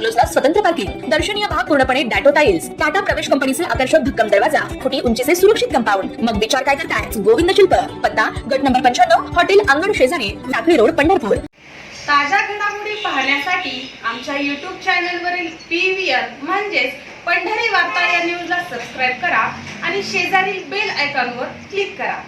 बंगलोजला स्वतंत्र पार्किंग दर्शनीय भाग पूर्णपणे डॅटो टाइल्स टाटा प्रवेश कंपनीचे आकर्षक भक्कम दरवाजा फुटी उंचीचे सुरक्षित कंपाऊंड. मग विचार काय करताय? गोविंद शिल्प. पत्ता गट नंबर पंच्याण्णव हॉटेल अंगण शेजारी लाकडी रोड पंढरपूर. ताज्या घडामोडी पाहण्यासाठी आमच्या यूट्यूब चॅनलवरील पी व्ही म्हणजेच पंढरी वार्ता या न्यूजला सबस्क्राईब करा आणि शेजारील बेल आयकॉनवर क्लिक करा.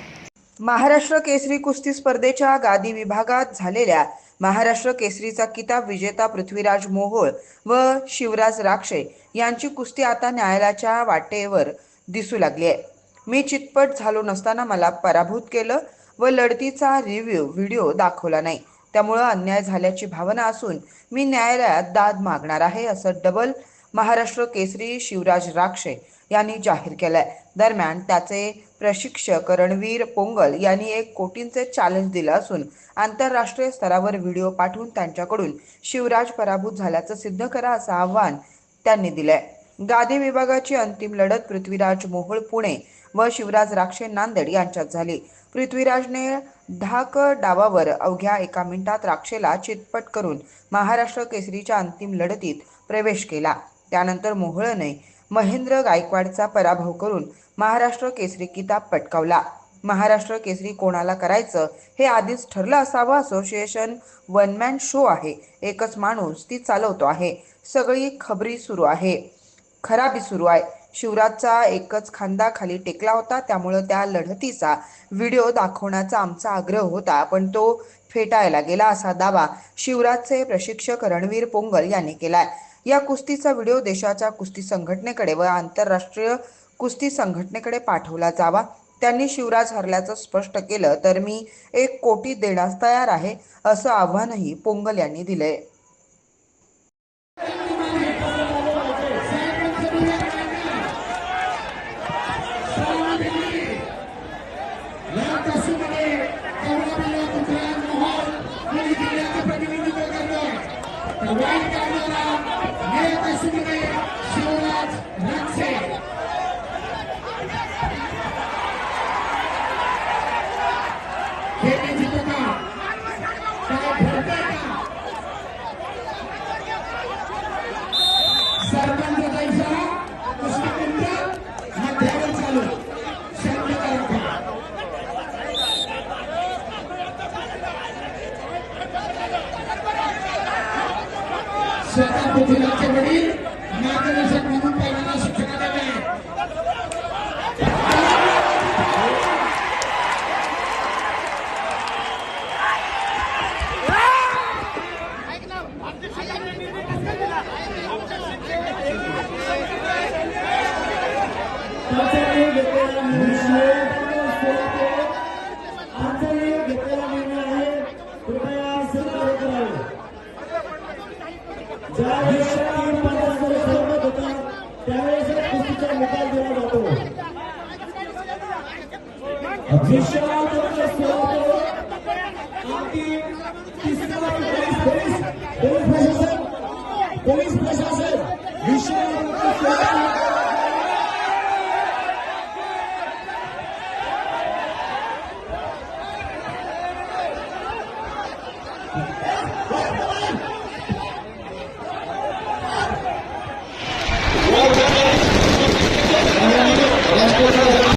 महाराष्ट्र केसरी कुस्ती स्पर्धेच्या गादी विभागात झालेल्या महाराष्ट्र केसरीचा किताब विजेता पृथ्वीराज मोहोळ व शिवराज राक्षे यांची कुस्ती आता न्यायालयाच्या वाटेवर दिसू लागली आहे. मी चितपट झालो नसताना मला पराभूत केलं व लढतीचा रिव्ह्यू व्हिडिओ दाखवला नाही. त्यामुळं अन्याय झाल्याची भावना असून मी न्यायालयात दाद मागणार आहे असं डबल महाराष्ट्र केसरी शिवराज राक्षे यांनी जाहीर केलाय. दरम्यान त्याचे प्रशिक्षक रणवीर पोंगल यांनी एक कोटींचे चॅलेंज दिलं असून आंतरराष्ट्रीय स्तरावर व्हिडिओ पाठवून त्यांच्याकडून शिवराज पराभूत झाल्याचं सिद्ध करा असं आव्हान त्यांनी दिलंय. गादी विभागाची अंतिम लढत पृथ्वीराज मोहोळ पुणे व शिवराज राक्षे नांदेड यांच्यात झाली. पृथ्वीराजने ढाक डावावर अवघ्या एका मिनिटात राक्षेला चितपट करून महाराष्ट्र केसरीच्या अंतिम लढतीत प्रवेश केला. त्यानंतर मोहळने महेंद्र गायकवाडचा पराभव करून महाराष्ट्र केसरी किताब पटकावला. महाराष्ट्र केसरी कोणाला करायचं हे आधीच ठरलं असावं असोसिएशन वन मॅन शो आहे. एकच माणूस ती चालवतो आहे. सगळी खबरी सुरू आहे. खराबी सुरू आहे. शिवराजचा एकच खांदा खाली टेकला होता. त्यामुळं त्या लढतीचा व्हिडिओ दाखवण्याचा आमचा आग्रह होता. पण तो फेटायला गेला असा दावा शिवराजचे प्रशिक्षक रणवीर पोंगल यांनी केलाय. या कुस्तीचा व्हिडिओ देशाच्या कुस्ती संघटनेकडे व आंतरराष्ट्रीय कुस्ती संघटनेकडे पाठवला जावा. त्यांनी शिवराज हरल्याचं स्पष्ट केलं तर मी एक कोटी देण्यास तयार आहे असं आव्हानही पोंगल यांनी दिलंय. या काशीमध्ये कौरवीय पृथ्वीराज मोहोळ आणि जिल्ह्याचे प्रतिनिधित्व करतोय तर वाईट करणारा या काशीमध्ये शिवराज राक्षे खेळण्याची तुका काय ठरतंय का सरपंच स्वतः पृथ्वीराजचे वडील मार्गदर्शक म्हणून पहिल्यांदा शिक्षणात आले आचार्य घेतलेला ज्यावेळेस तीन पदांवर सहमत होतात त्यावेळेस कुस्तीचा निकाल दिला जातो. पोलीस पोलीस प्रशासन पोलीस प्रशासन. विश्वास 감사합니다.